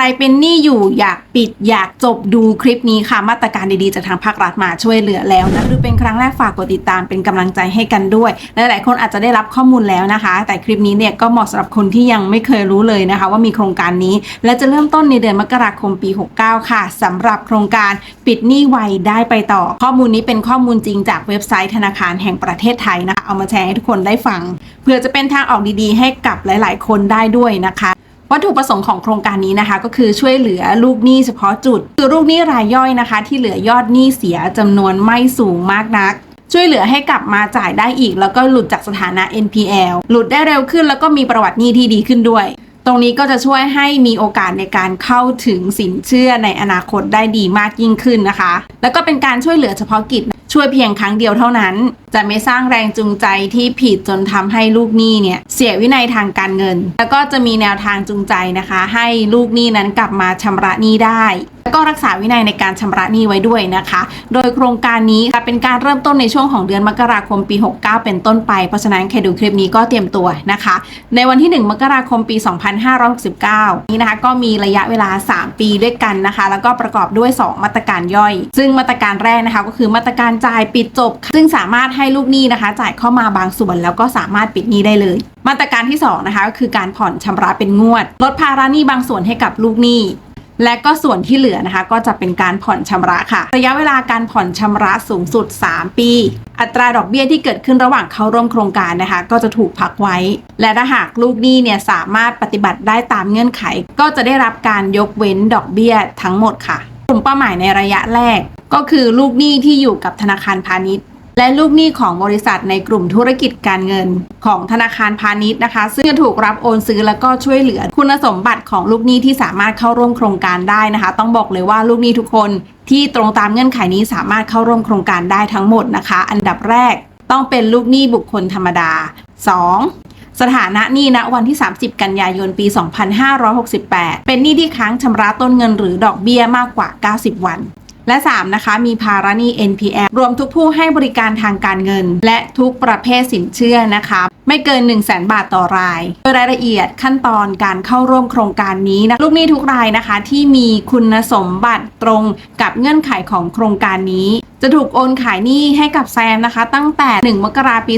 รเป็นหนี้อยู่อยากปิดอยากจบดูคลิปนี้ค่ะ มาตรการดีๆจากทางภาครัฐมาช่วยเหลือแล้วนะหรือเป็นครั้งแรกฝากกดติดตามเป็นกำลังใจให้กันด้วยหลายๆคนอาจจะได้รับข้อมูลแล้วนะคะ แต่คลิปนี้เนี่ยก็เหมาะสำหรับคนที่ยังไม่เคยรู้เลยนะคะ ว่ามีโครงการนี้ และจะเริ่มต้นในเดือนมกราคมปี 69 ค่ะสำหรับโครงการปิดหนี้ไวได้ไปต่อ ข้อมูลนี้เป็นข้อมูลจริงจากเว็บไซต์ธนาคารแห่งประเทศไทยนะคะเอามาแชร์ให้ทุกคนได้ฟังเพื่อจะเป็นทางออกดีๆ ให้กับหลาย ๆ คนได้ด้วยนะคะ วัตถุประสงค์ของโครงการนี้นะคะ ก็คือช่วยเหลือลูกหนี้เฉพาะจุด คือลูกหนี้รายย่อยนะคะ ที่เหลือยอดหนี้เสียจำนวนไม่สูงมากนัก ช่วยเหลือให้กลับมาจ่ายได้อีก แล้วก็หลุดจากสถานะ NPL หลุดได้เร็วขึ้น แล้วก็มีประวัติหนี้ที่ดีขึ้นด้วย ตรงนี้ก็จะช่วยให้มีโอกาสในการเข้าถึงสินเชื่อในอนาคตได้ดีมากยิ่งขึ้นนะคะ แล้วก็เป็นการช่วยเหลือเฉพาะกิจช่วยเพียงครั้งเดียวเท่านั้นจะไม่สร้างแรงจูงใจที่ผิดจนทำให้ลูกหนี้เนี่ยเสียวินัยทางการเงิน แล้วก็จะมีแนวทางจูงใจนะคะ ให้ลูกหนี้นั้นกลับมาชำระหนี้ได้แล้วก็รักษาวินัยในการชำระหนี้ไว้ด้วยนะคะ โดยโครงการนี้ค่ะเป็นการเริ่มต้นในช่วงของเดือนมกราคมปี 69 เป็นต้นไป เพราะฉะนั้นใครดูคลิปนี้ก็เตรียมตัวนะคะ ในวันที่ 1 มกราคมปี 2569 นี้นะคะก็มีระยะเวลา 3 ปีด้วยกันนะคะ แล้วก็ประกอบด้วย 2 มาตรการย่อย ซึ่งมาตรการแรกนะคะก็คือมาตรการจ่ายปิดจบ ซึ่งสามารถใให้ลูกหนี้นะคะ จ่ายเข้ามาบางส่วนแล้วก็สามารถปิดหนี้ได้เลย มาตรการที่สองนะคะก็คือการผ่อนชำระเป็นงวด ลดภาระหนี้บางส่วนให้กับลูกหนี้และก็ส่วนที่เหลือนะคะก็จะเป็นการผ่อนชำระค่ะ ระยะเวลาการผ่อนชำระสูงสุด 3 ปี อัตราดอกเบี้ยที่เกิดขึ้นระหว่างเข้าร่วมโครงการนะคะ ก็จะถูกพักไว้ และถ้าหากลูกหนี้เนี่ยสามารถปฏิบัติได้ตามเงื่อนไข ก็จะได้รับการยกเว้นดอกเบี้ยทั้งหมดค่ะ กลุ่มเป้าหมายในระยะแรก ก็คือลูกหนี้ที่อยู่กับธนาคารพาณิชย์ และลูกหนี้ของบริษัทในกลุ่มธุรกิจการเงิน ของธนาคารพาณิชย์นะคะ ซึ่งจะถูกรับโอนซื้อแล้วก็ช่วยเหลือคุณสมบัติของลูกหนี้ที่สามารถเข้าร่วมโครงการได้นะคะ ต้องบอกเลยว่าลูกหนี้ทุกคนที่ตรงตามเงื่อนไขนี้สามารถเข้าร่วมโครงการได้ทั้งหมดนะคะ อันดับแรกต้องเป็นลูกหนี้บุคคลธรรมดา 2. สถานะหนี้ณวันที่ 30 กันยายน ปี 2568 เป็นหนี้ที่ค้างชำระต้นเงินหรือดอกเบี้ยมากกว่า 90 วัน และ 3 นะคะ มีภาระหนี้ NPL รวมทุกผู้ให้บริการทางการเงิน และทุกประเภทสินเชื่อนะคะ ไม่เกิน 1 0 0 0 0แบาทต่อราย โดยรายละเอียดขั้นตอนการเข้าร่วมโครงการนี้นะลูกหนี้ทุกรายนะคะที่มีคุณสมบัติตรงกับเงื่อนไขของโครงการนี้ จะถูกโอนขายหนี้ให้กับแซมนะคะ ตั้งแต่ 1 มกราปี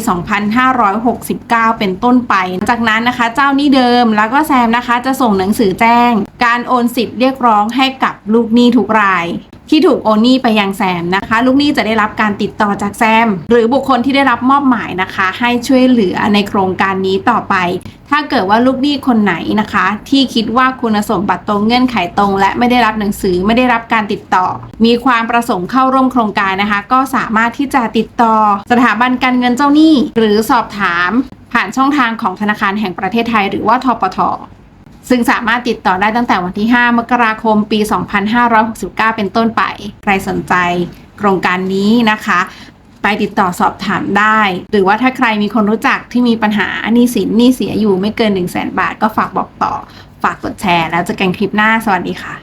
2569 เป็นต้นไป จากนั้นนะคะ เจ้าหนี้เดิมแล้วก็แซมนะคะ จะส่งหนังสือแจ้ง การโอนสิทธิ์เรียกร้องให้กับลูกหนี้ทุกราย ที่ถูกโอนหนี้ไปยังแซมนะคะ ลูกหนี้จะได้รับการติดต่อจากแซม หรือบุคคลที่ได้รับมอบหมายนะคะ ให้ช่วยเหลือในโครงการนี้ต่อไป ถ้าเกิดว่าลูกหนี้คนไหนนะคะ ที่คิดว่าคุณสมบัติตรงเงื่อนไขตรง และไม่ได้รับหนังสือไม่ได้รับการติดต่อ มีความประสงค์เข้าร่วมโครงการนะคะ ก็สามารถที่จะติดต่อ สถาบันการเงินเจ้าหนี้ หรือสอบถาม ผ่านช่องทางของธนาคารแห่งประเทศไทย หรือว่าทปท ซึ่งสามารถติดต่อได้ตั้งแต่วันที่ 5 มกราคมปี 2569 เป็นต้นไป ใครสนใจโครงการนี้นะคะ ไปติดต่อสอบถามได้ หรือว่าถ้าใครมีคนรู้จักที่มีปัญหาหนี้สินหนี้เสียอยู่ไม่เกิน 1 0 0 0 0แบาท ก็ฝากบอกต่อ ฝากกดแชร์ แล้วเจะกันคลิปหน้า สวัสดีค่ะ